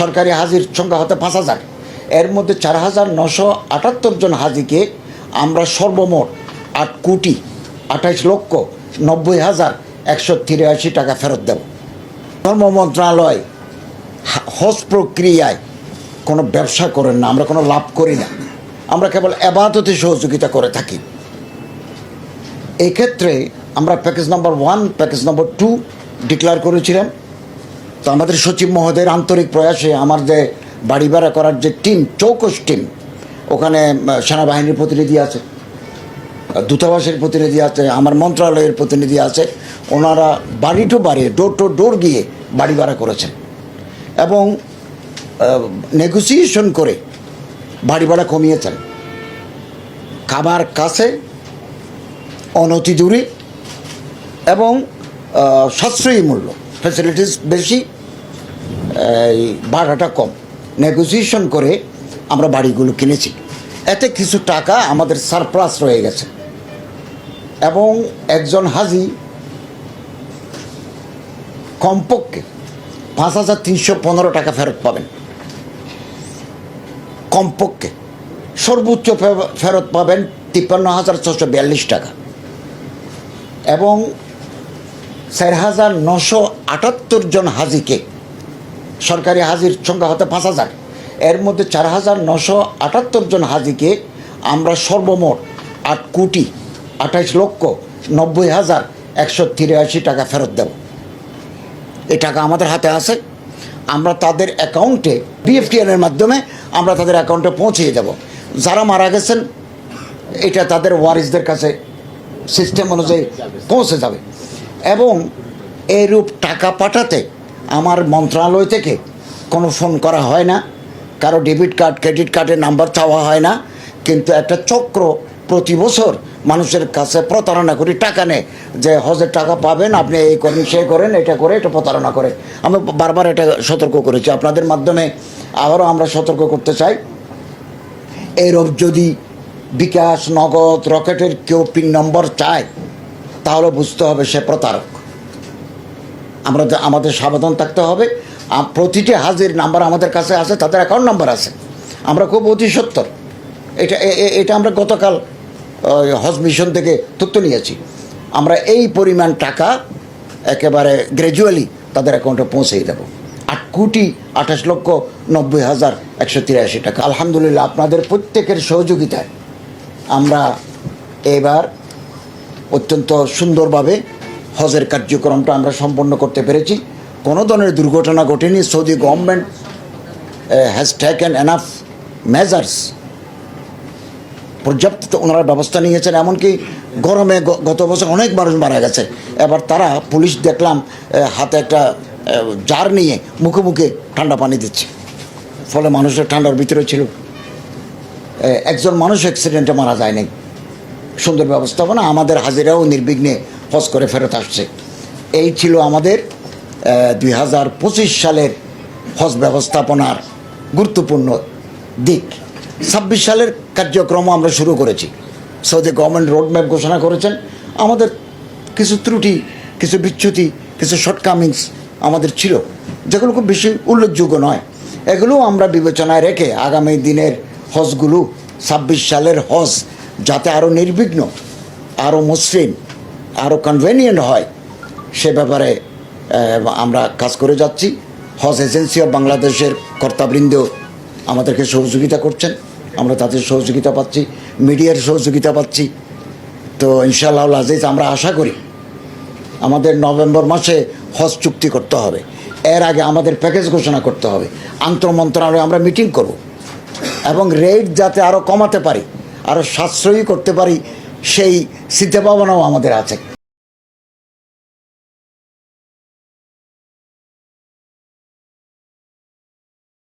সরকারি হাজির সংখ্যা হতে পাঁচ হাজার। এর মধ্যে চার হাজার নশো আটাত্তর জন হাজিকে আমরা সর্বমোট আট কোটি আঠাইশ লক্ষ নব্বই হাজার একশো তিরাশি টাকা ফেরত দেব। ধর্ম মন্ত্রণালয় হজ প্রক্রিয়ায় কোনো ব্যবসা করেন না, আমরা কোনো লাভ করি না। আমরা কেবল এবাদতে সহযোগিতা করে থাকি। এক্ষেত্রে আমরা package number one, package number two declare করেছিলাম। তো আমাদের সচিব মহোদয়ের আন্তরিক প্রয়াসে আমার যে বাড়ি ভাড়া করার যে টিম, চৌকস টিম, ওখানে সেনাবাহিনীর প্রতিনিধি আছে, দূতাবাসের প্রতিনিধি আছে, আমার মন্ত্রণালয়ের প্রতিনিধি আছে, ওনারা বাড়ি টু বাড়ি ডোর টু ডোর গিয়ে বাড়ি ভাড়া করেছেন এবং নেগোসিয়েশন করে বাড়ি ভাড়া কমিয়েছেন। খাবার কাছে, অনতি দূরে এবং সাশ্রয়ী মূল্য ফ্যাসিলিটিস বেশি ভাড়াটা কম। নেগোসিয়েশন করে আমরা বাড়িগুলো কিনেছি। এতে কিছু টাকা আমাদের সারপ্লাস রয়ে গেছে। এবং একজন হাজি কমপক্ষে পাঁচ হাজার তিনশো পনেরো টাকা ফেরত পাবেন। কমপক্ষে সর্বোচ্চ ফেরত পাবেন তিপ্পান্ন হাজার ছশো বিয়াল্লিশ টাকা। এবং চার হাজার নশো আটাত্তর জন হাজিকে সরকারি হাজির সংখ্যা হতে পাঁচ হাজার। এর মধ্যে চার হাজার নশো আটাত্তর জন হাজিকে আমরা সর্বমোট আট কোটি আঠাইশ লক্ষ নব্বই হাজার একশো তিরাশি টাকা ফেরত দেব। এই টাকা আমাদের হাতে আছে। আমরা তাদের অ্যাকাউন্টে বিএফটিএনের মাধ্যমে আমরা তাদের অ্যাকাউন্টে পৌঁছিয়ে দেব। যারা মারা গেছেন, এটা তাদের ওয়ারিসদের কাছে সিস্টেম অনুযায়ী পৌঁছে যাবে। এবং এরূপ টাকা পাঠাতে আমার মন্ত্রণালয় থেকে কোনো ফোন করা হয় না। কারও ডেবিট কার্ড, ক্রেডিট কার্ডের নাম্বার চাওয়া হয় না। কিন্তু একটা চক্র প্রতি বছর মানুষের কাছে প্রতারণা করি টাকা নেয় যে, হজের টাকা পাবেন, আপনি এই করেন, সে করেন, এটা করে, এটা প্রতারণা করে। আমি বারবার এটা সতর্ক করেছি। আপনাদের মাধ্যমে আবারও আমরা সতর্ক করতে চাই। এরূপ যদি বিকাশ, নগদ, রকেটের কেউ পিন নম্বর চায়, তাহলে বুঝতে হবে সে প্রতারক। আমরা আমাদের সাবধান থাকতে হবে। প্রতিটি হাজির নাম্বার আমাদের কাছে আছে, তাদের অ্যাকাউন্ট নাম্বার আছে। আমরা খুব অতি সত্তর। এটা এটা আমরা গতকাল হজ মিশন থেকে তথ্য নিয়েছি। আমরা এই পরিমাণ টাকা একেবারে গ্র্যাজুয়ালি তাদের অ্যাকাউন্টে পৌঁছেই দেবো। আট কোটি আঠাশ লক্ষ নব্বই হাজার একশো তিরাশি টাকা। আলহামদুলিল্লাহ, আপনাদের প্রত্যেকের সহযোগিতায় আমরা এবার অত্যন্ত সুন্দরভাবে হজের কার্যক্রমটা আমরা সম্পন্ন করতে পেরেছি। কোনো ধরনের দুর্ঘটনা ঘটেনি। Saudi government has taken enough measures পর্যাপ্ত ওনারা ব্যবস্থা নিয়েছেন। এমনকি গরমে গত বছর অনেক মানুষ মারা গেছে। এবার তারা পুলিশ দেখলাম হাতে একটা জার নিয়ে মুখে মুখে ঠান্ডা পানি দিচ্ছে। ফলে মানুষের ঠান্ডার ভিতরে ছিল। একজন মানুষ অ্যাক্সিডেন্টে মারা যায় নাই সুন্দর ব্যবস্থাপনা। আমাদের হাজিরাও নির্বিঘ্নে হজ করে ফেরত আসছে। এই ছিল আমাদের দুই হাজার পঁচিশ সালের হজ ব্যবস্থাপনার গুরুত্বপূর্ণ দিক। ছাব্বিশ সালের কার্যক্রম আমরা শুরু করেছি। সৌদি গভর্নমেন্ট রোডম্যাপ ঘোষণা করেছেন। আমাদের কিছু ত্রুটি, কিছু বিচ্যুতি, কিছু শর্টকামিংস আমাদের ছিল, যেগুলো খুব বেশি উল্লেখযোগ্য নয়। এগুলো আমরা বিবেচনায় রেখে আগামী দিনের হজগুলো, ছাব্বিশ সালের হজ যাতে আরও নির্বিঘ্ন আরও মসৃণ আরও কনভেনিয়েন্ট হয়, সে ব্যাপারে আমরা কাজ করে যাচ্ছি। হজ এজেন্সি অফ বাংলাদেশের কর্তাবৃন্দ আমাদেরকে সহযোগিতা করছেন। আমরা তাদের সহযোগিতা পাচ্ছি, মিডিয়ার সহযোগিতা পাচ্ছি। তো ইনশাআল্লাহ আজিজ, আমরা আশা করি আমাদের নভেম্বর মাসে হজ চুক্তি করতে হবে। এর আগে আমাদের প্যাকেজ ঘোষণা করতে হবে। আন্তর মন্ত্রণালয়ে আমরা মিটিং করব। এবং রেট যাতে আরও কমাতে পারি আরও সাশ্রয়ী করতে পারি সেই চিন্তা ভাবনাও আমাদের আছে।